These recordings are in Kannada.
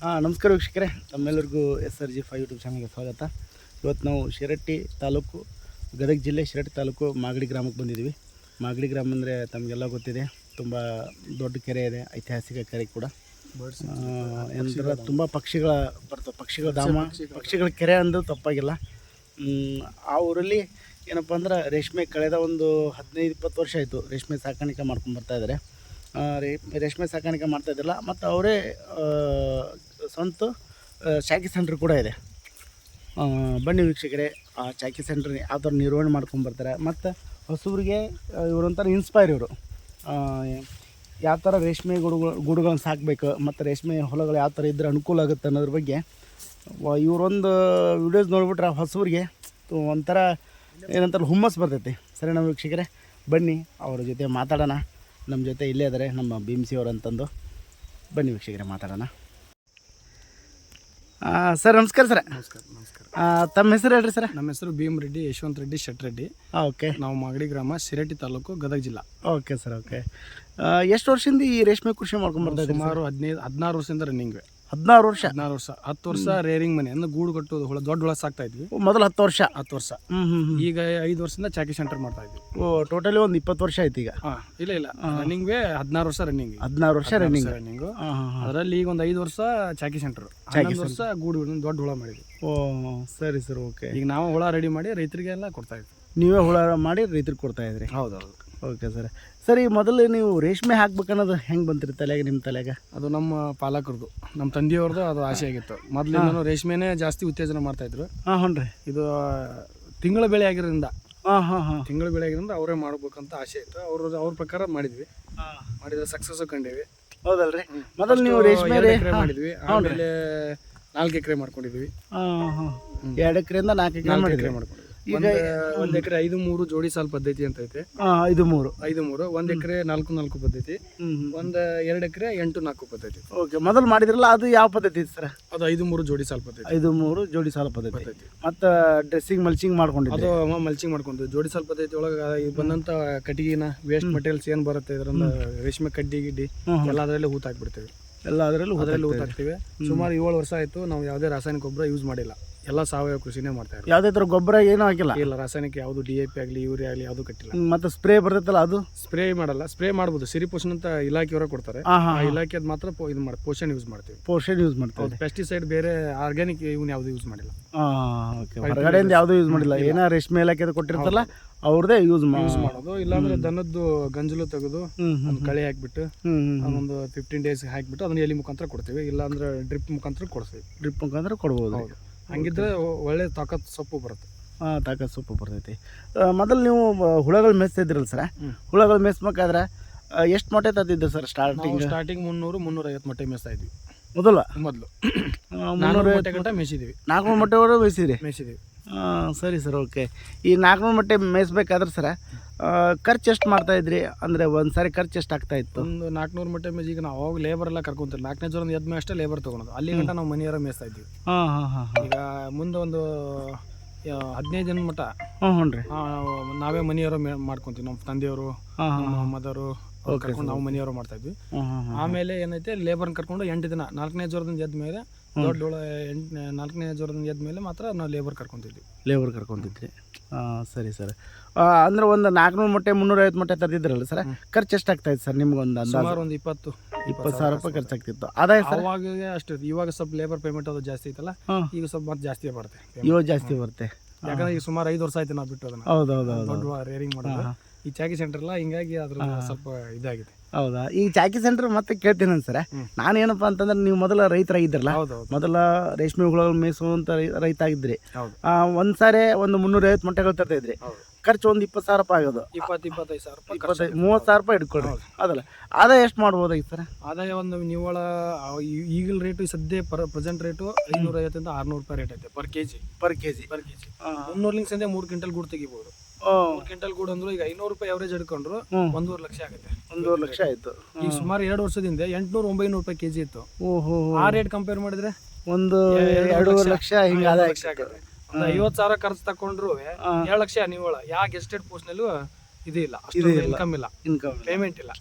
ಹಾಂ ನಮಸ್ಕಾರ ವೀಕ್ಷಕರೇ. ತಮ್ಮೆಲ್ಲರಿಗೂ S R G five YouTube ಚಾನಲ್ಗೆ ಸ್ವಾಗತ. ಇವತ್ತು ನಾವು ಶಿರಟ್ಟಿ ತಾಲೂಕು ಗದಗ ಜಿಲ್ಲೆ ಶಿರಟ್ಟಿ ತಾಲೂಕು ಮಾಗಡಿ ಗ್ರಾಮಕ್ಕೆ ಬಂದಿದ್ದೀವಿ. ಮಾಗಡಿ ಗ್ರಾಮ ಅಂದರೆ ತಮಗೆಲ್ಲ ಗೊತ್ತಿದೆ. ತುಂಬ ದೊಡ್ಡ ಕೆರೆ ಇದೆ ಐತಿಹಾಸಿಕ ಕೆರೆ ಕೂಡ. ಏನಂದ್ರೆ ತುಂಬ ಪಕ್ಷಿಗಳ ಬರ್ತವೆ ಪಕ್ಷಿಗಳ ಧಾಮ ಪಕ್ಷಿಗಳ. ಕೆರೆ ಅಂದು ತಪ್ಪಾಗಿಲ್ಲ. ಆ ಊರಲ್ಲಿ ಏನಪ್ಪ ಅಂದ್ರೆ ರೇಷ್ಮೆ ಕಳೆದ ಒಂದು ಹದಿನೈದು ಇಪ್ಪತ್ತು ವರ್ಷ ಆಯಿತು ರೇಷ್ಮೆ ಸಾಕಾಣಿಕೆ ಮಾಡ್ಕೊಂಡು ಬರ್ತಾ ಇದ್ದಾರೆ ರೇ ರೇಷ್ಮೆ ಸಾಕಾಣಿಕೆ ಮಾಡ್ತಾ ಇದ್ದಿಲ್ಲ ಮತ್ತು ಅವರೇ ಸ್ವಂತ ಚಾಕಿ ಸೆಂಟ್ರ್ ಕೂಡ ಇದೆ. ಬನ್ನಿ ವೀಕ್ಷಕರೇ, ಆ ಚಾಕಿ ಸೆಂಟ್ರ್ ಯಾವ ಥರ ನಿರ್ವಹಣೆ ಮಾಡ್ಕೊಂಡು ಬರ್ತಾರೆ. ಮತ್ತು ಹೊಸೂರಿಗೆ ಇವರೊಂಥರ ಇನ್ಸ್ಪೈರ್ ಇವರು. ಯಾವ ಥರ ರೇಷ್ಮೆ ಗೂಡುಗಳು ಗೂಡುಗಳನ್ನು ಸಾಕಬೇಕು, ಮತ್ತು ರೇಷ್ಮೆ ಹೊಲಗಳು ಯಾವ ಥರ ಇದ್ದರೆ ಅನುಕೂಲ ಆಗುತ್ತೆ ಅನ್ನೋದ್ರ ಬಗ್ಗೆ ಇವರೊಂದು ವಿಡಿಯೋಸ್ ನೋಡಿಬಿಟ್ರೆ ಹೊಸೂರಿಗೆ ಒಂಥರ ಏನಂತಾರೆ ಹುಮ್ಮಸ್ ಬರ್ತೈತಿ. ಸರಿ ನಮ್ಮ ವೀಕ್ಷಕರೇ? ಬನ್ನಿ, ಅವ್ರ ಜೊತೆ ಮಾತಾಡೋಣ. ನಮ್ಮ ಜೊತೆ ಇಲ್ಲೇ ಇದ್ದಾರೆ ನಮ್ಮ ಭೀಮ್ಸಿ ಅವ್ರು ಅಂತಂದು. ಬನ್ನಿ ವೀಕ್ಷಕರೇ, ಮಾತಾಡೋಣ. ಸರ್ ನಮಸ್ಕಾರ ಸರ್. ನಮಸ್ಕಾರ ನಮಸ್ಕಾರ. ತಮ್ಮ ಹೆಸರು ಹೇಳ್ರಿ ಸರ್? ನಮ್ಮ ಹೆಸರು ಭೀಮ್ ರೆಡ್ಡಿ ಯಶವಂತ ರೆಡ್ಡಿ ಶೆಟ್ರೆಡ್ಡಿ ಓಕೆ. ನಾವು ಮಾಗಡಿ ಗ್ರಾಮ ಶಿರಟ್ಟಿ ತಾಲೂಕು ಗದಗ ಜಿಲ್ಲಾ. Okay sir okay. ಎಷ್ಟು ವರ್ಷದಿಂದ ಈ ರೇಷ್ಮೆ ಕೃಷಿ ಮಾಡ್ಕೊಂಡ್ಬರ್ತಾ ಸುಮಾರು ಹದಿನೈದು ಹದಿನಾರು ವರ್ಷದಿಂದ ರನ್ನಿಂಗ್ ಹದಿನಾರು ವರ್ಷ. ಹದಿನಾರು ವರ್ಷ. ಹತ್ತು ವರ್ಷ ರೇರಿಂಗ್ ಮನೆ. ಅಂದ್ರೆ ಗೂಡು ಕಟ್ಟೋದು ಹುಳ ದೊಡ್ಡ ಹುಳ ಸಾಕ್ತಾ ಇದ್ವಿ. ಮೊದಲು ಹತ್ತು ವರ್ಷ. ಹತ್ತು ವರ್ಷ. ಈಗ ಐದು ವರ್ಷದಿಂದ ಚಾಕಿ ಸೆಂಟರ್ ಮಾಡ್ತಾ ಇದ್ವಿ. ಓ ಟೋಟಲಿ ಒಂದು ಇಪ್ಪತ್ತು ವರ್ಷ ಆಯ್ತು ಈಗ. ಹಾ ಇಲ್ಲ ಇಲ್ಲ. ರನ್ನಿಂಗ್ ವೇ ಹದಿನಾರು ವರ್ಷ ರನ್ನಿಂಗ್ ಹದಿನಾರು ವರ್ಷ ರನ್ನಿಂಗ್ ರನ್ನಿಂಗ್ ಅದರಲ್ಲಿ ಈಗ ಒಂದು ಐದು ವರ್ಷ ಚಾಕಿ ಸೆಂಟರ್. ಹನ್ನೊಂದು ವರ್ಷ ಗೂಡು ಹಿಡ್ದು ದೊಡ್ಡ ಹುಳ ಮಾಡಿದ್ವಿ. ಓ ಸರಿ ಸರ್ ಓಕೆ ಈಗ ನಾವು ಹುಳ ರೆಡಿ ಮಾಡಿ ರೈತರಿಗೆಲ್ಲ ಕೊಡ್ತಾ ಇದ್ವಿ. ನೀವೇ ಹುಳ ಮಾಡಿ ರೈತರಿಗೆ ಕೊಡ್ತಾ ಇದ್ರಿ. ಹೌದೌದು. Okay sir. ಸರ್ ಮೊದಲು ನೀವು ರೇಷ್ಮೆ ಹಾಕ್ಬೇಕನ್ನೋದು ಹೆಂಗೆ ಬಂತಿರಿ ತಲೆಗೆ ನಿಮ್ಮ ತಲೆಗೆ? ಅದು ನಮ್ಮ ಪಾಲಕರದು. ನಮ್ಮ ತಂದೆಯವ್ರದ್ದು ಅದು ಆಸೆ ಆಗಿತ್ತು. ಮೊದಲಿಂದನೂ ರೇಷ್ಮೆನೇ ಜಾಸ್ತಿ ಉತ್ತೇಜನ ಮಾಡ್ತಾ ಇದ್ರು. ಹಾಂ ಹ್ಞೂ ರೀ. ಇದು ತಿಂಗಳ ಬೆಳೆ ಆಗಿರೋದ್ರಿಂದ. ಹಾಂ ಹಾಂ ಹಾಂ. ತಿಂಗಳ ಬೆಳೆ ಆಗಿರೋದ್ರಿಂದ ಅವರೇ ಮಾಡ್ಬೇಕಂತ ಆಸೆ ಇತ್ತು. ಅವ್ರ ಅವ್ರ ಪ್ರಕಾರ ಮಾಡಿದ್ವಿ. ಮಾಡಿದ ಮಾಡಿದ್ರೆ ಸಕ್ಸಸ್ ಕಂಡೀವಿ. ಹೌದಲ್ರಿ. ಮೊದಲು ನೀವು ರೇಷ್ಮೆ ಮಾಡಿದ್ವಿ. ಆಮೇಲೆ ನಾಲ್ಕು ಎಕರೆ ಮಾಡ್ಕೊಂಡಿದ್ವಿ. ಎರಡು ಎಕರೆಯಿಂದ ನಾಲ್ಕು ಎಕರೆ ಮಾಡ್ಕೊಂಡಿದ್ವಿ. ಒಂದ್ ಎಕರೆ ಐದು ಮೂರು ಜೋಡಿ ಸಾಲ್ ಪದ್ಧತಿ ಅಂತ ಐತೆ. ಆ, ಇದು ಮೂರು. ಐದು ಮೂರು ಒಂದ್ ಎಕರೆ ನಾಲ್ಕು ನಾಲ್ಕು ಪದ್ಧತಿ. ಒಂದ್ ಎರಡ್ ಎಕರೆ ಎಂಟು ನಾಲ್ಕು ಪದ್ಧತಿ. ಓಕೆ ಮೊದಲು ಮಾಡಿದ್ರಲ್ಲ ಅದು ಯಾವ ಪದ್ಧತಿ ಸರ್? ಅದು ಐದು ಮೂರು ಜೋಡಿ ಸಾಲ್ ಪದ್ಧತಿ. ಐದು ಮೂರು ಜೋಡಿ ಸಾಲ ಪದ್ಧತಿ. ಮತ್ತ ಮತ್ತು ಡ್ರೆಸ್ಸಿಂಗ್ ಮಲ್ಚಿಂಗ್ ಮಾಡ್ಕೊಂಡಿದ್ದೆ ಅದು ಮಲ್ಚಿಂಗ್ ಮಾಡ್ಕೊಂಡು ಜೋಡಿ ಸಾಲ್ ಪದ್ಧತಿ ಒಳಗ ಈ ಬಂದಂತ ಕಟ್ಟಿಗೆನ ವೇಸ್ಟ್ ಮಟೀರಿಯಲ್ಸ್ ಏನ್ ಬರುತ್ತೆ ಇದ್ರಿಂದ ರೇಷ್ಮೆ ಕಡ್ಡಿ ಗಿಡ್ಡಿ ಹ್ಮ್ ಹ್ಮ್. ಎಲ್ಲ ಅದರಲ್ಲಿ ಹೂತ್ ಹಾಕ್ಬಿಡ್ತೇವೆ. ಎಲ್ಲ ಅದರಲ್ಲೂ ಅದರಲ್ಲಿ ಹೂತ್ ಹಾಕ್ತಿವಿ. ಸುಮಾರು ಏಳು ವರ್ಷ ಆಯ್ತು ನಾವು ಯಾವುದೇ ರಾಸಾಯನಿಕ ಗೊಬ್ಬರ ಯೂಸ್ ಮಾಡಿಲ್ಲ. ಎಲ್ಲ ಸಾವಯವ ಕೃಷಿನೇ ಮಾಡ್ತಾ ಇದ್ದಾರೆ ಯಾವುದೇ ಥರ ಗೊಬ್ಬರ ಏನೂ ಹಾಕಿಲ್ಲ. ಇಲ್ಲ ರಾಸಾಯನಿಕ ಯಾವುದು ಡಿ ಎ ಪಿ ಆಗಲಿ ಯೂರಿಯಾ ಆಗಲಿ ಯಾವುದು ಕಟ್ಟಿಲ್ಲ. ಮತ್ತೆ ಸ್ಪ್ರೇ ಬರ್ತೈತಲ್ಲ ಅದು? ಸ್ಪ್ರೇ ಮಾಡಲ್ಲ ಸ್ಪ್ರೇ ಮಾಡ್ಬೋದು. ಸಿರಿ ಪೋಷಣ ಅಂತ ಇಲಾಖೆಯವರ ಕೊಡ್ತಾರೆ. ಇಲಾಖೆ ಆ ಹಾಂ. ಮಾತ್ರ ಪೋ- ಇದು ಮಾಡಿ ಪೋಷಣ್ ಯೂಸ್ ಮಾಡ್ತೀವಿ. ಪೋರ್ಷನ್ ಯೂಸ್ ಮಾಡ್ತಾರೆ. ಪೆಸ್ಟಿಸೈಡ್ ಬೇರೆ ಆರ್ಗ್ಯಾನಿಕ್ ಇವನ್ ಯಾವುದು ಯೂಸ್ ಮಾಡಿಲ್ಲ. ಓಕೆ ಹೊರಗಡೆಯಿಂದ ಯಾವುದೂ ಯೂಸ್ ಮಾಡಿಲ್ಲ. ಏನೋ ರೇಷ್ಮೆ ಇಲಾಖೆ ಕೊಟ್ಟಿರ್ತಾರಲ್ಲ ಅವ್ರದ್ದೇ ಯೂಸ್ ಮಾಡಿ ಯೂಸ್ ಮಾಡೋದು. ಇಲ್ಲಾಂದ್ರೆ ದನದ್ದು ಗಂಜಲು ತೆಗೆದು ಹ್ಞೂ ಹ್ಞೂ ಒಂದು ಕಳೆ ಹಾಕ್ಬಿಟ್ಟು ಹ್ಞೂ ಒಂದು ಫಿಫ್ಟೀನ್ ಡೇಸ್ ಹಾಕ್ಬಿಟ್ಟು ಅದನ್ನ ಎಲಿ ಮುಖಾಂತರ ಕೊಡ್ತೀವಿ. ಇಲ್ಲಾಂದ್ರೆ ಡ್ರಿಪ್ ಮುಖಾಂತರ ಕೊಡ್ತೀವಿ. ಡ್ರಿಪ್ ಮುಖಾಂತರ ಕೊಡ್ಬೋದು. ಹಂಗಿದ್ರೆ ಒಳ್ಳೆ ತಾಕತ್ ಸೊಪ್ಪು ಬರುತ್ತೆ. ಹಾಂ ತಾಕತ್ ಸೊಪ್ಪು ಬರ್ತೈತಿ. ಮೊದಲು ನೀವು ಹುಳಗಳು ಮೇಯಿಸ್ತಿದ್ರಲ್ಲ ಸರ್. ಹುಳಗಳು ಮೇಯಿಸ್ಬೇಕಾದ್ರೆ ಎಷ್ಟು ಮೊಟ್ಟೆ ತಂದಿದ್ದು ಸರ್ ಸ್ಟಾರ್ಟಿಂಗ್ ಸ್ಟಾರ್ಟಿಂಗ್ ಮುನ್ನೂರು ಮುನ್ನೂರ ಐವತ್ತು ಮೊಟ್ಟೆ ಮೇಯಿಸ್ತಾ ಇದ್ವಿ. ಮೊದಲ? ಮೊದಲು. ಮುನ್ನೂರ ನಾನ್ನೂರು ಮೊಟ್ಟೆ ಗಂಟ ಮೇಯಿಸಿದ್ವಿ. ನಾಲ್ಕು ಮೊಟ್ಟೆವರೆಗೂ ಮೇಯಿಸಿರಿ ಮೇಯಿಸಿದ್ವಿ. ಸರಿ ಸರ್ ಓಕೆ ಈ ನಾಲ್ಕುನೂರು ಮೊಟ್ಟೆ ಮೇಯಿಸ್ಬೇಕಾದ್ರೆ ಸರ ಖರ್ಚು ಎಷ್ಟು ಮಾಡ್ತಾ ಇದ್ರಿ? ಅಂದರೆ ಒಂದು ಸಾರಿ ಖರ್ಚು ಎಷ್ಟು ಆಗ್ತಾ ಇತ್ತು? ಒಂದು ನಾಲ್ಕುನೂರು ಮೊಟ್ಟೆ ಮೇಜ್ ಈಗ ನಾವು ಅವಾಗ ಲೇಬರ್ ಎಲ್ಲ ಕರ್ಕೊಂತೀವಿ ನಾಲ್ಕನೇ ಜ್ವರ ಎದ್ದು ಮೇಲೆ ಅಷ್ಟೇ ಲೇಬರ್ ತೊಗೊಳೋದು. ಅಲ್ಲಿ ಗಂಟ ನಾವು ಮನೆಯವರ ಮೇಯಿಸ್ತಾ ಇದ್ವಿ. ಹಾಂ ಹಾಂ ಹಾಂ ಈಗ ಮುಂದೆ ಒಂದು ಹದಿನೈದು ಜನ ಮಟ್ಟ ಹ್ಞೂ ಹ್ಞೂ ರೀ. ನಾವೇ ಮನೆಯವರು ಮಾಡ್ಕೊತೀವಿ. ನಮ್ಮ ತಂದೆಯವರು ಮದರು ಕರ್ಕೊಂಡು ನಾವು ಮನೆಯವರು ಮಾಡ್ತಾ ಇದ್ವಿ. ಆಮೇಲೆ ಏನೈತೆ ಲೇಬರ್ನ ಕರ್ಕೊಂಡು ಎಂಟು ದಿನ ನಾಲ್ಕನೇ ಜ್ವರದಿಂದ ಎದ್ದ ಮೇಲೆ ದೊಡ್ಡ ಹುಳ ಎಂಟು ನಾಲ್ಕನೇ ಜ್ವರದಿಂದ ಎದ್ದ ಮೇಲೆ ಮಾತ್ರ ನಾವು ಲೇಬರ್ ಕರ್ಕೊಂತಿದ್ವಿ. ಲೇಬರ್ ಕರ್ಕೊಂತಿದ್ವಿ ಹಾಂ ಸರಿ ಸರ್. ಅಂದ್ರೆ ಒಂದು ನಾಲ್ಕುನೂರು ಮೊಟ್ಟೆ ಮುನ್ನೂರೈವತ್ತು ಮೊಟ್ಟೆ ತರ್ತಿದ್ರಲ್ಲ ಸರ್? ಖರ್ಚು ಎಷ್ಟು ಆಗ್ತಾಯಿತ್ತು ಸರ್ ನಿಮ್ಗೊಂದು ಸುಮಾರು ಒಂದು ಇಪ್ಪತ್ತು. ಇಪ್ಪತ್ತು ಸಾವಿರ ರೂಪಾಯಿ ಖರ್ಚಾಗ್ತಿತ್ತು. ಅದೇ ಸರ್? ಅವಾಗ ಅಷ್ಟು ಇವಾಗ ಸ್ವಲ್ಪ ಲೇಬರ್ ಪೇಮೆಂಟ್ ಅದು ಜಾಸ್ತಿ ಐತಲ್ಲ ಈಗ ಸ್ವಲ್ಪ ಮತ್ತೆ ಜಾಸ್ತಿ ಬರುತ್ತೆ ಇವಾಗ ಜಾಸ್ತಿ ಬರುತ್ತೆ. ಯಾಕಂದ್ರೆ ಈಗ ಸುಮಾರು ಐದು ವರ್ಷ ಆಯ್ತು ನಾವು ಬಿಟ್ಟು ಅದನ್ನ. ಹೌದು ಹೌದು ಹೌದು ದೊಡ್ಡ ರೇರಿಂಗ್ ಮಾಡೋದು ಈ ಚಾಕಿ ಸೆಂಟರ್ ಎಲ್ಲ ಹಿಂಗಾಗಿ ಅದ್ರ ಸ್ವಲ್ಪ ಇದಾಗಿದೆ. ಹೌದಾ? ಈ ಚಾಕಿ ಸೆಂಟರ್ ಮತ್ತೆ ಕೇಳ್ತೀನಿ. ನಾನು ಏನಪ್ಪ ಅಂತಂದ್ರೆ ನೀವು ಮೊದಲ ರೈತರಾಗಿದ್ರಲ್ಲ ಮೊದಲ ರೇಷ್ಮೆ ಹುಳುಗಳು ಮೇಯಿಸುವಂತ ರೈತ ಆಗಿದ್ರಿ ಒಂದ್ಸಾರಿ ಆ, ಒಂದ್ ಮುನ್ನೂರೈವತ್ತು ಮೊಟ್ಟೆಗಳು ತರ್ತಾ ಇದ್ರಿ. ಖರ್ಚು ಒಂದು ಇಪ್ಪತ್ತು ಸಾವಿರ ರೂಪಾಯಿ ಆಗೋದು. ಇಪ್ಪತ್ತು ಇಪ್ಪತ್ತೈದು ಸಾವಿರ ರೂಪಾಯಿ. ಇಪ್ಪತ್ತೈದು ಮೂವತ್ತು ಸಾವಿರ ರೂಪಾಯಿ ಇಟ್ಕೊಳ್ಳಿ ಅದಲ್ಲ ಆದಾಯ ಎಷ್ಟು ಮಾಡ್ಬೋದಾಗಿತ್ತು ಸರ್? ಆದಾಯ ಒಂದು ನಿವ್ವಳ ಈಗಿನ ರೇಟು ಸದ್ಯ ಪರ್ ಪ್ರೆಸೆಂಟ್ ರೇಟು ಐನೂರ ಐವತ್ತರಿಂದ ಆರ್ನೂರು ರೂಪಾಯಿ ರೇಟ್ ಐತೆ per K G per K G per K G ಮುನ್ನೂರ್ಲಿಂಗ್ ಸಂದೆ ಮೂರು ಕ್ವಿಂಟಲ್ ಗುಡ್ ತೆಗಿಬೋದು. ಮೂರು ಕ್ವಿಂಟಲ್ ಗೂಡು ಅಂದ್ರೆ ಈಗ ಐನೂರು ರೂಪಾಯಿ ಅವರೇಜ್ ಹಿಡ್ಕೊಂಡ್ರು ಹ್ಮ್. ಒಂದೂವರೆ ಲಕ್ಷ ಆಗುತ್ತೆ. ಒಂದೂವರೆ ಲಕ್ಷ ಆಯ್ತು. ಈಗ ಸುಮಾರು ಎರಡು ವರ್ಷದಿಂದ ಎಂಟ್ನೂರು ಒಂಬೈನೂರು ರೂಪಾಯಿ ಕೆಜಿ ಇತ್ತು. ಓಹೋ. ಆ ರೇಟ್ ಕಂಪೇರ್ ಮಾಡಿದ್ರೆ ಒಂದು ಎರಡು ಎರಡೂವರೆ ಲಕ್ಷ ಹಿಂಗೆ ಆದಾಯ ಲಕ್ಷ ಆಗುತ್ತೆ. ಒಂದು ಐವತ್ತು ಸಾವಿರ ಖರ್ಚು ತಕೊಂಡ್ರು ಏಳು ಲಕ್ಷ ನಿವ್ವಳ ಯಾವ ಎಸ್ಟೇಟ್ ಪೋಸ್ಟ್ ನಲ್ಲೂ ಇದು ಇಲ್ಲ. ಅಷ್ಟು ಇನ್ಕಮ್ ಇಲ್ಲ. ಇನ್ಕಮ್ ಪೇಮೆಂಟ್ ಇಲ್ಲ.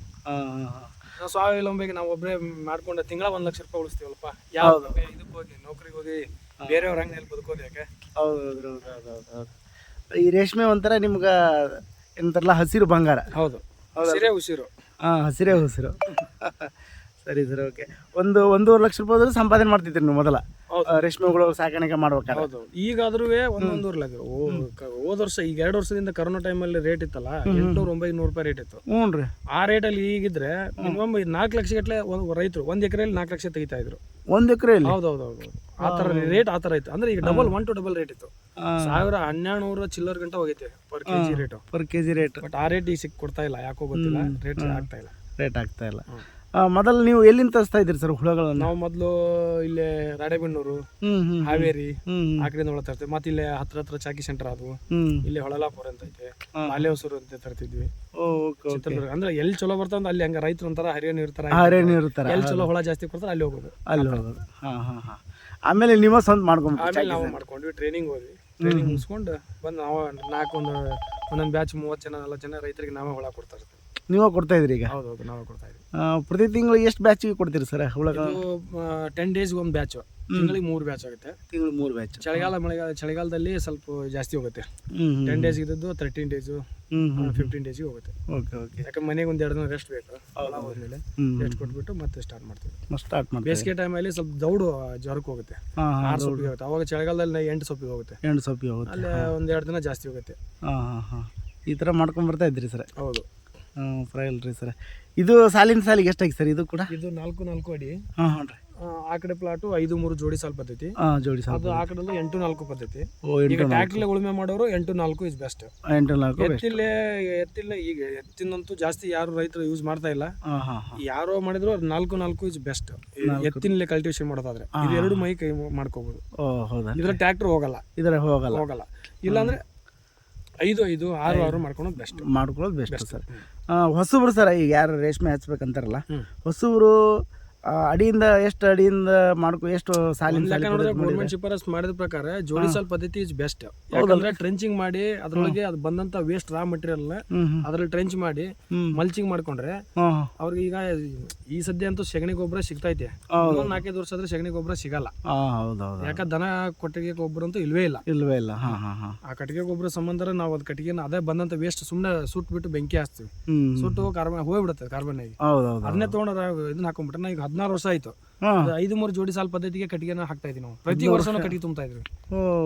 ನಾವು ಸ್ವಾವಲಂಬಿಗೆ ನಾವು ಒಬ್ಬರೇ ಮಾಡ್ಕೊಂಡ ತಿಂಗಳ ಒಂದ್ ಲಕ್ಷ ರೂಪಾಯಿ ಉಳಿಸ್ತೀವಲ್ಪ ಯಾವ ಇದಕ್ಕೆ ಹೋಗಿ ನೌಕರಿಗೆ ಹೋಗಿ ಬೇರೆಯವ್ರ ಹಂಗೆ ಬದುಕೋದು ಯಾಕೆ? ಹೌದು ಹೌದು ಹೌದು ಹೌದು. ಈ ರೇಷ್ಮೆ ಒಂಥರ ನಿಮ್ಗೆ ಎಂತಾರಲ್ಲ ಹಸಿರು ಬಂಗಾರ. ಹೌದು. ಹಸಿರೇ ಉಸಿರು. ಹಾಂ ಹಸಿರೇ ಉಸಿರು. ಸರಿ ಸರಿ ಓಕೆ. ಒಂದು ಒಂದೂವರೆ ಲಕ್ಷ ರೂಪಾಯಿ ಸಂಪಾದನೆ ಮಾಡ್ತಿದ್ರಿ ನೀವು ಮೊದಲ. ರೇಷ್ಮೆಗಳು ಸಾಕಾಣಿಕೆ ಮಾಡ್ಬೇಕಾದ್ರೆ. ಹೌದು. ಈಗಾದ್ರೂ ಒಂದೊಂದೂರು ಲಕ್ಷ. ಹೋದ ವರ್ಷ ಈಗ ಎರಡು ವರ್ಷದಿಂದ ಕರೋನಾ ಟೈಮಲ್ಲಿ ರೇಟ್ ಇತ್ತಲ್ಲ ಎಂಟ್ನೂರ ಒಂಬೈನೂರು ರೂಪಾಯಿ ರೇಟ್ ಇತ್ತು. ಹ್ಞೂ ರೀ. ಆ ರೇಟಲ್ಲಿ ಈಗಿದ್ರೆ ಮಿನಿಮಮ್ ನಾಲ್ಕು ಲಕ್ಷ ಗಟ್ಟಲೆ ರೈತರು ಒಂದು ಎಕರೆಯಲ್ಲಿ ನಾಲ್ಕು ಲಕ್ಷ ತೆಗಿತಾ ಇದ್ರು. ಒಂದು ಎಕರೆಯಲ್ಲಿ? ಹೌದು ಹೌದು ಹೌದು ಆ ಥರ ರೇಟ್ ಆ ಥರ ಇತ್ತು. ಅಂದ್ರೆ ಈಗ double one two double rate ಇತ್ತು. ಸಾವಿರ ಹನ್ನೆರಡು ನೂರ ಚಿಲ್ಲರ್ ಗಂಟೆ ಹೋಗೈತೆ per K G rate per K G rate but ಆ ರೇಟ್ ಈಗ ಸಿಕ್ ಕೊಡ್ತಾ ಇಲ್ಲ ಯಾಕೋ ಗೊತ್ತಿಲ್ಲ. ರೇಟ್ ಆಗ್ತಾ ಇಲ್ಲ. ರೇಟ್ ಆಗ್ತಾ ಇಲ್ಲ. ಮೊದಲು ನೀವು ಎಲ್ಲಿಂದ ತರಿಸ್ತಾ ಇದ್ರಿ ಸರ್ ಹುಳಗಳನ್ನು? ನಾವು ಮೊದಲು ಇಲ್ಲೇ ಹ್ಞೂ ಹಾವೇರಿ ಆ ಕಡೆಯಿಂದ ಒಳ ತರ್ತೀವಿ. ಮತ್ತೆ ಇಲ್ಲೇ ಹತ್ರ ಹತ್ರ ಚಾಕಿ ಸೆಂಟರ್ ಅದು. ಇಲ್ಲಿ ಹೊಳಲಾಪುರ ಅಂತ ಐತೆ. ಮಾಲೇವಸೂರು ಅಂತ ತರ್ತಿದ್ವಿ. ಚಿತ್ರದುರ್ಗ. ಅಂದ್ರೆ ಎಲ್ಲಿ ಚಲೋ ಬರ್ತಾವ ಅಲ್ಲಿ ಹಂಗ ರೈತರು ಅಂತಾರ ಹರಿಯಾಣ ಇರ್ತಾರ ಹರಿಯ ಇರ್ತಾರೆ ಎಲ್ಲಿ ಚಲೋ ಹೊಳ ಜಾಸ್ತಿ ಕೊಡ್ತಾರೆ ಅಲ್ಲಿ ಹೋಗೋದು. ಅಲ್ಲಿ ಹೋಗೋದು. ಹಾಂ ಹಾಂ ಹಾಂ. ಆಮೇಲೆ ನಿಮ್ಮ ಸ್ವಂತ ಮಾಡ್ಕೊಂಬಿಟ್ಟು ಆಮೇಲೆ ನಾವು ಮಾಡ್ಕೊಂಡ್ವಿ ಟ್ರೈನಿಂಗ್ ಹೋದ್ವಿ. ಟ್ರೈನಿಂಗ್ ಮುಗಿಸ್ಕೊಂಡು ಬಂದು ನಾವು ನಾಲ್ಕು ಒಂದು ಒಂದೊಂದು ಬ್ಯಾಚ್ ಮೂವತ್ತು ಜನ ನಲ್ವತ್ತು ಜನ ರೈತರಿಗೆ ನಾವೇ ಹುಳ ಕೊಡ್ತಾ ಇರ್ತೀವಿ. ನೀವೇ ಕೊಡ್ತಾ ಇದ್ರಿ ಈಗ? ಹೌದು ಹೌದು ನಾವೇ ಕೊಡ್ತಾ ಇದ್ದೀವಿ. ಆ, ಪ್ರತಿ ತಿಂಗಳು ಎಷ್ಟು ಬ್ಯಾಚಿಗೆ ಕೊಡ್ತೀರಿ ಸರ್ ಹುಳಗಳು ಟೆನ್ ಡೇಸ್ಗೆ ಒಂದು ಬ್ಯಾಚ್ ತಿಂಗಳಿಗೆ ಮೂರು ಬ್ಯಾಚ್ ಆಗುತ್ತೆ. ತಿಂಗಳು ಮೂರು ಬ್ಯಾಚ್ ಚಳಿಗಾಲ ಮಳೆಗಾಲ ಚಳಿಗಾಲದಲ್ಲಿ ಸ್ವಲ್ಪ ಜಾಸ್ತಿ ಹೋಗುತ್ತೆ. ಟೆನ್ ಡೇಸ್ ಇದ್ದದ್ದು ತರ್ಟೀನ್ ಡೇಸು ಫಿಫ್ಟೀನ್ ಡೇಸಿಗೆ ಹೋಗುತ್ತೆ. ಓಕೆ ಓಕೆ ಯಾಕಂದ್ರೆ ಮನೆಗೆ ಒಂದು ಎರಡು ದಿನ ರೆಸ್ಟ್ ಬೇಕು. ಹೋದ್ಮೇಲೆ ರೆಸ್ಟ್ ಕೊಟ್ಬಿಟ್ಟು ಮತ್ತೆ ಸ್ಟಾರ್ಟ್ ಮಾಡ್ತೀವಿ. ಸ್ಟಾರ್ಟ್ ಮಾಡ್ತೀವಿ. ಬೇಸಿಗೆ ಟೈಮಲ್ಲಿ ಸ್ವಲ್ಪ ದೌಡು ಜ್ವರಕ್ಕೆ ಹೋಗುತ್ತೆ. ಆರು ಸೊಪ್ಪಿಗೆ ಹೋಗುತ್ತೆ. ಅವಾಗ ಚಳಿಗಾಲದಲ್ಲಿ ಎಂಟು ಸೊಪ್ಪಿಗೆ ಹೋಗುತ್ತೆ. ಎಂಟು ಸೊಪ್ಪಿಗೆ ಹೋಗುತ್ತೆ. ಅಲ್ಲೇ ಒಂದು ಎರಡು ದಿನ ಜಾಸ್ತಿ ಹೋಗುತ್ತೆ. ಹಾಂ ಹಾಂ ಹಾಂ. ಈ ಥರ ಮಾಡ್ಕೊಂಡು ಬರ್ತಾ ಇದ್ರಿ ಸರ್? ಹೌದು. ಹ್ಞೂ ಫ್ರೈ ಅಲ್ರಿ ಸರ್. ಇದು ಸಾಲಿನ ಸಾಲಿಗೆ ಎಷ್ಟಾಗಿ ಸರ್? ಇದು ಕೂಡ? ಇದು ನಾಲ್ಕು ನಾಲ್ಕು ಅಡಿ. ಹಾಂ ಹ್ಞೂ ರೀ. ಆ, ಕಡೆ ಪ್ಲಾಟು ಐದು ಮೂರು ಜೋಡಿ ಸಾಲ್ ಪದ್ಧತಿ ಆ, ಜೋಡಿ ಸಾಲು ಅದು ಆ ಕಡೆಲ್ಲ ಎಂಟು ನಾಲ್ಕು ಪದ್ಧತಿ ಓ ಈಗ ಎಂಟು ಟ್ಯಾಕ್ಟ್ರಲ್ಲಿ ಉಳುಮೆ ಮಾಡೋರು ಎಂಟು ನಾಲ್ಕು ಇಸ್ ಬೆಸ್ಟ್ ಎಂಟು ನಾಲ್ಕು ಎತ್ತಿಲ್ಲೇ ಎತ್ತಿಲ್ಲ ಈಗ ಎತ್ತಿನಂತೂ ಜಾಸ್ತಿ ಯಾರು ರೈತರು ಯೂಸ್ ಮಾಡ್ತಾ ಇಲ್ಲ. ಹಾಂ ಹಾಂ ಹಾಂ. ಯಾರೋ ಮಾಡಿದ್ರು ಅದು ನಾಲ್ಕು ನಾಲ್ಕು ಇಸ್ ಬೆಸ್ಟ್ ಎತ್ತಿನಲ್ಲೇ ಕಲ್ಟಿವೇಶನ್ ಮಾಡೋದಾದ್ರೆ. ಇದು ಎರಡು ಮೈ ಕೈ ಮಾಡ್ಕೋಬಹುದು ಓ ಹೌದಾ? ಇದ್ರ ಟ್ಯಾಕ್ಟರ್ ಹೋಗಲ್ಲ. ಇದರ ಹೋಗಲ್ಲ. ಹೋಗಲ್ಲ. ಇಲ್ಲಾಂದ್ರೆ ಐದು ಐದು ಆರು ಆರು ಮಾಡ್ಕೊಳೋದು ಬೆಸ್ಟ್ ಮಾಡ್ಕೊಳ್ಳೋದು ಬೆಸ್ಟ್ ಸರ್. ಹೊಸಬ್ರು ಸರ್ ಈಗ ಯಾರು ರೇಷ್ಮೆ ಹಚ್ಬೇಕಂತಾರಲ್ಲ. ಹೊಸಬ್ರು ಅಡಿಯಿಂದ ಎಷ್ಟು ಅಡಿಯಿಂದ ಮಾಡ್ಕೊ ಎಷ್ಟು ಸಾಲಿನ ಗೌರ್ಮೆಂಟ್ ಶಿಫಾರಸ್ ಮಾಡಿದ ಪ್ರಕಾರ ಜೋಡಿ ಸಾಲ್ ಪದ್ಧತಿ ಇಸ್ ಬೆಸ್ಟ್ ಯಾಕಂದ್ರೆ ಟ್ರೆಂಚಿಂಗ್ ಮಾಡಿ ಅದ್ರೊಳಗೆ ಅದು ಬಂದಂತ ವೇಸ್ಟ್ ರಾ ಮಟೀರಿಯಲ್ ಅದ್ರಲ್ಲಿ ಟ್ರೆಂಚ್ ಮಾಡಿ ಮಲ್ಚಿಂಗ್ ಮಾಡ್ಕೊಂಡ್ರೆ ಅವ್ರಿಗೆ ಈಗ ಈ ಸದ್ಯ ಅಂತೂ ಸೆಗಣಿ ಗೊಬ್ಬರ ಸಿಗ್ತೈತೆ. ನಾಲ್ಕೈದು ವರ್ಷ ಆದ್ರೆ ಸೆಗಣಿ ಗೊಬ್ಬರ ಸಿಗಲ್ಲ. ಯಾಕಂದ್ರೆ ದನ ಕೊಟ್ಟಿಗೆ ಗೊಬ್ಬರ ಅಂತೂ ಇಲ್ವೇ ಇಲ್ಲ. ಇಲ್ವೇ ಇಲ್ಲ. ಆ ಕಟ್ಟಿಗೆ ಗೊಬ್ಬರ ಸಂಬಂಧ ನಾವು ಅದ್ ಕಟ್ಟಿಗೆ ಅದೇ ಬಂದಂತ ವೇಸ್ಟ್ ಸುಮ್ಮನೆ ಸುಟ್ಬಿಟ್ಟು ಬೆಂಕಿ ಹಾಕ್ತಿವಿ ಸುಟ್ಟು ಕಾರ್ಬನ್ ಹೋಗ್ಬಿಡುತ್ತೆ ಕಾರ್ಬನ್ ಆಗಿ. ಅದನ್ನೇ ತಗೊಂಡ್ರೆ ಇದನ್ನ ಹಾಕೊಂಡ್ಬಿಟ್ರೆ ಈಗ ಹದಿನಾರು ವರ್ಷ ಆಯ್ತು. ಅದು ಐದು ಮೂರು ಜೋಡಿ ಸಾಲ್ ಪದ್ಧತಿಗೆ ಕಟ್ಟಿಗೆನ ಹಾಕ್ತಾ ಇದೀವಿ ನಾವು. ಪ್ರತಿ ವರ್ಷನೂ ಕಟ್ಟಿಗೆ ತುಂಬ್ತಾ ಇದ್ರು.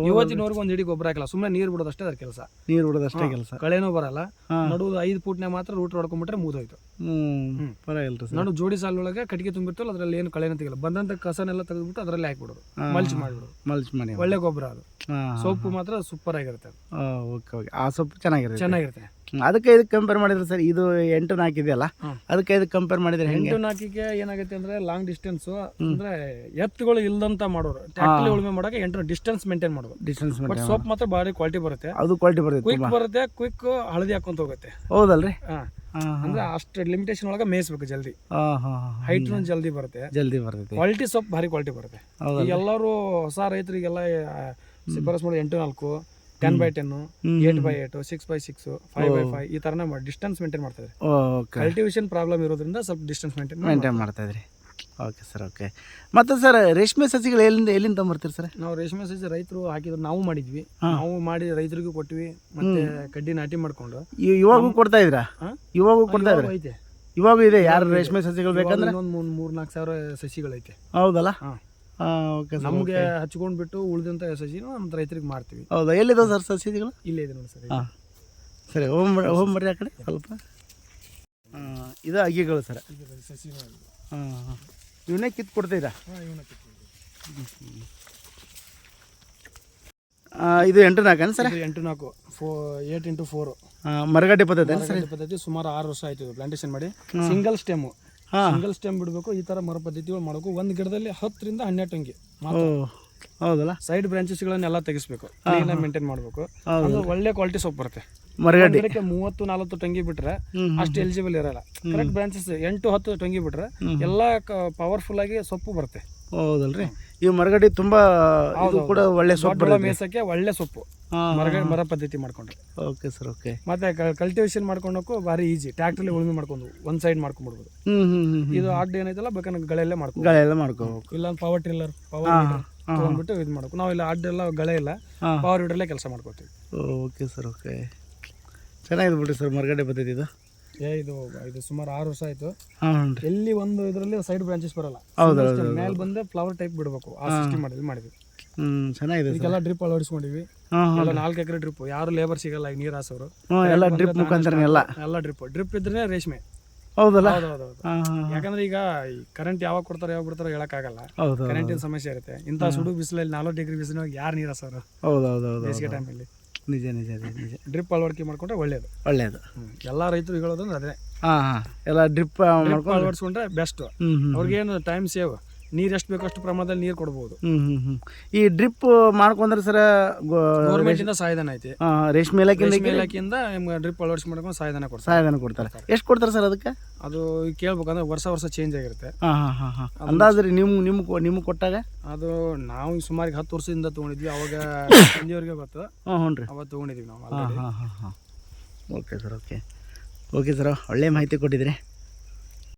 ಇವತ್ತಿನವರೆಗೂ ಒಂದು ಹಿಡಿ ಗೊಬ್ಬರ ಹಾಕಲ್ಲ. ಸುಮ್ಮನೆ ನೀರು ಬಿಡೋದಷ್ಟೇ ಅದ್ರ ಕೆಲಸ. ನೀರು ಬಿಡೋದಷ್ಟೇ ಕೆಲಸ. ಕಳೆನೂ ಬರಲ್ಲ. ನಡು ನಡುವುದು ಐದು ಫೂಟ್ನೆ ಮಾತ್ರ ರೂಟ್ ಹೊಡ್ಕೊಂಡ್ಬಿಟ್ರೆ ಮುಗ್ದೋಯ್ತು. ಪರವಾಗಿಲ್ಲ ನಡು ಜೋಡಿ ಸಾಲೊಳಗೆ ಕಟ್ಟಿಗೆ ತುಂಬಿರ್ತಲ್ಲ ಅದ್ರಲ್ಲಿ ಏನು ಕಳೆನ ತೆಗಿಲ್ಲ. ಬಂದಂತ ಕಸನೆಲ್ಲ ತೆಗೆದ್ಬಿಟ್ಟು ಅದರಲ್ಲಿ ಹಾಕ್ಬಿಡೋದು. ಮಲ್ಚ್ ಮಾಡಿಬಿಡೋದು. ಮಲ್ಚ್ ಮಾಡಿ. ಒಳ್ಳೆ ಗೊಬ್ಬರ ಅದು. ಸೊಪ್ಪು ಮಾತ್ರ ಸೂಪರ್ ಆಗಿರುತ್ತೆ ಓಕೆ ಓಕೆ ಆ ಸೊಪ್ಪು ಚೆನ್ನಾಗಿರುತ್ತೆ. ಚೆನ್ನಾಗಿರುತ್ತೆ. ಅದಕ್ಕೆ ಇದಕ್ಕೆ ಕಂಪೇರ್ ಮಾಡಿದ್ರೆ ಸರ್ ಇದು ಎಂಟು ನಾಲ್ಕು ಇದೆಯಲ್ಲ. ಅದಕ್ಕೆ ಇದಕ್ಕೆ ಕಂಪೇರ್ ಮಾಡಿದ್ರೆ ಹೆಂಗೆ? ಎಂಟು ನಾಲ್ಕಿಗೆ ಏನಾಗುತ್ತೆ ಅಂದ್ರೆ ಲಾಂಗ್ ಡಿಸ್ಟೆನ್ಸ್ ಅಂದ್ರೆ ಎತ್ತುಗಳು ಇಲ್ದಂತ ಮಾಡೋರು. ಟ್ಯಾಕ್ಟರ್ ಉಳುಮೆ ಮಾಡಕ್ಕೆ ಎಂಟು ಡಿಸ್ಟೆನ್ಸ್ ಮೇಂಟೈನ್ ಮಾಡೋದು ಡಿಸ್ಟೆನ್ಸ್ ಬಟ್ ಸೋಪ್ ಮಾತ್ರ ಬಾರಿ ಕ್ವಾಲಿಟಿ ಬರುತ್ತೆ. ಅದು ಕ್ವಾಲಿಟಿ ಬರುತ್ತೆ ಕ್ವಿಕ್ ಬರುತ್ತೆ ಕ್ವಿಕ್ ಹಳದಿ ಹಾಕೊಂತ ಹೋಗುತ್ತೆ. ಹೌದಲ್ರಿ? ಅಂದ್ರೆ ಅಷ್ಟು ಲಿಮಿಟೇಷನ್ ಒಳಗೆ ಮೇಯಿಸ್ಬೇಕು ಜಲ್ದಿ. ಹೈಟ್ ಜಲ್ದಿ ಬರುತ್ತೆ. ಜಲ್ದಿ ಬರುತ್ತೆ. ಕ್ವಾಲಿಟಿ ಸೊಪ್ಪು ಭಾರಿ ಕ್ವಾಲಿಟಿ ಬರುತ್ತೆ. ಎಲ್ಲರೂ ಹೊಸ ರೈತರಿಗೆಲ್ಲ ಶಿಫಾರಸ್ ಮಾಡಿ ಎಂಟು ನಾಲ್ಕು ten by ten eight by eight six by six five by five ಈ ತರನೇ ಡಿಸ್ಟೆನ್ಸ್ ಮೇಂಟೈನ್ ಮಾಡ್ತಾ ಓಕೆ. ಕಲ್ಟಿವೇಶನ್ ಪ್ರಾಬ್ಲಮ್ ಇರೋದ್ರಿಂದ ಸ್ವಲ್ಪ ಡಿಸ್ಟೆನ್ಸ್ ಮೇಂಟೈನ್ ಮೇಂಟೈನ್ ಮಾಡ್ತಾ ಇದ್ರಿ. Okay sir okay. ಮತ್ತೆ ಸರ್ ರೇಷ್ಮೆ ಸಸಿಗಳು ಎಲ್ಲಿಂದ ಎಲ್ಲಿಂದ ತೊಗೊಂಬರ್ತೀರಿ ಸರ್? ನಾವು ರೇಷ್ಮೆ ಸಸಿ ರೈತರು ಹಾಕಿದ್ರು ನಾವು ಮಾಡಿದ್ವಿ. ನಾವು ಮಾಡಿ ರೈತರಿಗೂ ಕೊಟ್ವಿ ಮತ್ತೆ ಕಡ್ಡಿ ನಾಟಿ ಮಾಡ್ಕೊಂಡು. ಇವಾಗೂ ಕೊಡ್ತಾ ಇದ್ರಾ? ಇವಾಗೂ ಕೊಡ್ತಾ ಇದ್ರ ಐತೆ. ಇವಾಗೂ ಇದೆ ಯಾರು ರೇಷ್ಮೆ ಸಸಿಗಳು ಬೇಕಂದ್ರೆ? ಒಂದು ಮೂರು ಮೂರು ನಾಲ್ಕು ಸಾವಿರ ಸಸಿಗಳೈತೆ. ಹೌದಲ್ಲ? ಓಕೆ ನಮ್ಗೆ ಹಚ್ಕೊಂಡ್ಬಿಟ್ಟು ಉಳಿದಂತ ಸಸಿನೂ ನಮ್ಮ ರೈತರಿಗೆ ಮಾಡ್ತೀವಿ ಹೌದಾ? ಎಲ್ಲಿದೆ ಸರ್ ಸಸಿಗಳು? ಇಲ್ಲೇ ಇದೆ ನೋಡಿ ಸರ್ ಹಾಂ. ಸರಿ ಹೋಮ್ ಹೋಮ್ ಬರ್ರಿ ಆ ಕಡೆ ಸ್ವಲ್ಪ. ಇದು ಅಗಿಗಳು ಸರ್. ಸಸಿಗಳು. ಹಾಂ ಹಾಂ. ಇವನ್ನೇ ಕಿತ್ತು ಕೊಡ್ತೀರಾ ಆ, ಇದು ಎಂಟು ನಾಲ್ಕೇನು ಸರ್? ಎಂಟು ನಾಲ್ಕು. Four eight into four. ಮರಗಡ್ಡೆ ಪದ್ಧತಿ ಸರ್? ಪದ್ಧತಿ ಸುಮಾರು ಆರು ವರ್ಷ ಆಯ್ತು ಪ್ಲಾಂಟೇಶನ್ ಮಾಡಿ. ಸಿಂಗಲ್ ಸ್ಟೆಮ್ ಹಾಂ. ಸಿಂಗಲ್ ಸ್ಟೆಮ್ ಬಿಡಬೇಕು ಈ ತರ ಮರ ಪದ್ಧತಿಗಳು ಮಾಡಬೇಕು. ಒಂದು ಗಿಡದಲ್ಲಿ ಹತ್ತರಿಂದ ಹನ್ನೆರಡು ಓ. ಹೌದಲ್ಲ? ಸೈಡ್ ಬ್ರಾಂಚಸ್ಗಳನ್ನೆಲ್ಲ ತೆಗಿಸ್ಬೇಕು. ಮೇಂಟೈನ್ ಮಾಡಬೇಕು. ಒಳ್ಳೆ ಕ್ವಾಲಿಟಿ ಸೊಪ್ಪು ಬರುತ್ತೆ. ಮರಗಡ್ಡೆ. ಮೂವತ್ತು ನಲವತ್ತು ಟಂಗಿ ಬಿಟ್ರೆ ಅಷ್ಟು ಎಲಿಜಿಬಲ್ ಇರಲ್ಲ. ಕರೆಕ್ಟ್ ಬ್ರಾಂಚಸ್ ಎಂಟು ಹತ್ತು ಟಂಗಿ ಬಿಟ್ರೆ ಎಲ್ಲ ಪವರ್ಫುಲ್ ಆಗಿ ಸೊಪ್ಪು ಬರುತ್ತೆ. ಹೌದಲ್ರಿ? ಈ ಮರಗಡ್ಡೆ ತುಂಬಾ ಇದು ಕೂಡ ಒಳ್ಳೆ ಸೊಪ್ಪು ಮೇಸಕ್ಕೆ ಒಳ್ಳೆ ಸೊಪ್ಪು ಮರಗಡಿ ಮರ ಪದ್ಧತಿ ಮಾಡ್ಕೊಂಡ್ರೆ. Okay sir okay. ಮತ್ತೆ ಕಲ್ಟಿವೇಶನ್ ಮಾಡ್ಕೊಳಕ್ಕೂ ಭಾರಿ ಈಜಿ ಟ್ರ್ಯಾಕ್ಟ್ರಲ್ಲಿ ಉಳುಮೆ ಮಾಡ್ಕೊಂಡು ಒಂದ್ ಸೈಡ್ ಮಾಡ್ಕೊಂಡ್ಬಿಡ್ಬೋದು. ಇದು ಆಗ್ಡ್ ಏನೈತಲ್ಲ ಬೇಕಾದ್ರೆ ಗಳೆಲ್ಲೇ ಮಾಡ್ಕೊಬೇಕು ಗಳೆಲ್ಲ ಮಾಡ್ಕೋಬೇಕು ಇಲ್ಲ ಪವರ್ ಟ್ರಿಲ್ಲರ್ ಪವರ್ ತಗೊಂಡ್ಬಿಟ್ಟು ಇದು ಮಾಡಬೇಕು. ನಾವೆಲ್ಲ ಅಡ್ಡ ಎಲ್ಲ ಗಳೆ ಇಲ್ಲ ಪವರ್ ವಿಡ್ರಲ್ಲೇ ಕೆಲಸ ಮಾಡ್ಕೋತೀವಿ. Okay sir okay. ಚೆನ್ನಾಗಿದೆ ಬಿಡ್ರಿ ಸರ್ ಮರಗಡೆ ಪದ್ಧತಿ ಇದು. ಏ ಇದು ಇದು ಸುಮಾರು ಆರು ವರ್ಷ ಆಯ್ತು. ಎಲ್ಲಿ ಒಂದು ಇದರಲ್ಲಿ ಸೈಡ್ ಬ್ರಾಂಚಸ್ ಬರಲ್ಲ. ಮೇಲೆ ಬಂದೆ ಫ್ಲವರ್ ಟೈಪ್ ಬಿಡಬೇಕು. ಆ ಸಿಸ್ಟಮ್ ಮಾಡಿದ್ವಿ. ಮಾಡಿದ್ವಿ ಚೆನ್ನಾಗಿದೆ ಇದಕ್ಕೆಲ್ಲ ಡ್ರಿಪ್ ಅಳವಡಿಸ್ಕೊಂಡಿವಿ ಎಲ್ಲ ನಾಲ್ಕು ಎಕರೆ ಡ್ರಿಪ್ ಯಾರು ಲೇಬರ್ ಸಿಗಲ್ಲ ಈಗ ನೀರು ಹಾಸೋರು. ಎಲ್ಲ ಡ್ರಿಪ್ ಮುಖಾಂತರ ಎಲ್ಲ. ಎಲ್ಲ ಡ್ರಿಪ್ ಡ್ರಿಪ್ ಇದ್ರೆ ರೇಷ್ಮೆ. ಹೌದಲ್ಲ? ಹೌದು ಹೌದು ಹೌದು ಹಾಂ ಹಾಂ. ಯಾಕಂದ್ರೆ ಈಗ ಕರೆಂಟ್ ಯಾವಾಗ ಕೊಡ್ತಾರ ಯಾವಾಗ ಬಿಡ್ತಾರೋ ಹೇಳಕ್ಕಾಗಲ್ಲ. ಹೌದು ಕರೆಂಟಿನ ಸಮಸ್ಯೆ ಇರುತ್ತೆ. ಇಂತ ಸುಡು ಬಿಸಿಲಲ್ಲಿ ನಾಲ್ಕು ಡಿಗ್ರಿ ಬಿಸಿಲಿನಾಗ ಯಾರು ನೀರ ಸರ್? ಹೌದು ಹೌದು ಹೌದು ಬೇಸಿಗೆ ಟೈಮಲ್ಲಿ ನಿಜ ನಿಜ ನಿಜ ನಿಜ. ಡ್ರಿಪ್ ಅಳವಡಿಕೆ ಮಾಡ್ಕೊಂಡ್ರೆ ಒಳ್ಳೇದು. ಒಳ್ಳೆಯದು ಎಲ್ಲ ರೈತರು ಹೇಳೋದಂದ್ರೆ ಅದೇ. ಹಾ ಹಾಂ. ಎಲ್ಲ ಡ್ರಿಪ್ ಮಾಡ್ಕೊಂಡು ಅಳವಡಿಸ್ಕೊಂಡ್ರೆ ಬೆಸ್ಟ್ ಅವ್ರಿಗೆ ಏನು ಅವ್ರಿಗೇನು ಟೈಮ್ ಸೇವ್ ನೀರು ಎಷ್ಟು ಬೇಕೋ ಅಷ್ಟು ಪ್ರಮಾಣದಲ್ಲಿ ನೀರು ಕೊಡ್ಬೋದು. ಹ್ಞೂ ಹ್ಞೂ ಈ ಡ್ರಿಪ್ ಮಾಡ್ಕೊಂಡ್ರೆ ಸರ್ ಗೌರ್ಮೆಂಟ್ ಇಂದ ಸಹಾಯಧನ ಐತಿ. ರೇಷ್ಮೆ ಇಲಾಖೆಯಿಂದ ರೇಷ್ಮೆ ಇಲಾಖೆಯಿಂದ ಡ್ರಿಪ್ ಅಳವಡಿಸಿ ಮಾಡ್ಕೊಂಡು ಸಹಾಯಧನ ಕೊಡ್ತಾರೆ. ಸಹಾಯಧನ ಕೊಡ್ತಾರೆ. ಎಷ್ಟು ಕೊಡ್ತಾರೆ ಸರ್ ಅದಕ್ಕೆ? ಅದು ಕೇಳ್ಬೇಕಂದ್ರೆ ವರ್ಷ ವರ್ಷ ಚೇಂಜ್ ಆಗಿರುತ್ತೆ. ಹಾಂ ಹಾಂ ಹಾಂ ಹಾಂ. ಅಂದಾಜು ರೀ ನಿಮ್ಮ ನಿಮ್ಮ ನಿಮ್ಗೆ ಕೊಟ್ಟಾಗ? ಅದು ನಾವು ಸುಮಾರು ಹತ್ತು ವರ್ಷದಿಂದ ತೊಗೊಂಡಿದ್ವಿ ಅವಾಗ ಸಂಜೆವರೆಗೆ ಗೊತ್ತು ಹ್ಞೂ ಹ್ಞೂ ರೀ. ಅವಾಗ ತೊಗೊಂಡಿದ್ವಿ ನಾವು ಹಾಂ. ಹಾಂ ಹಾಂ ಹಾಂ. Okay sir okay okay sir ಒಳ್ಳೆ ಮಾಹಿತಿ ಕೊಟ್ಟಿದ್ರಿ.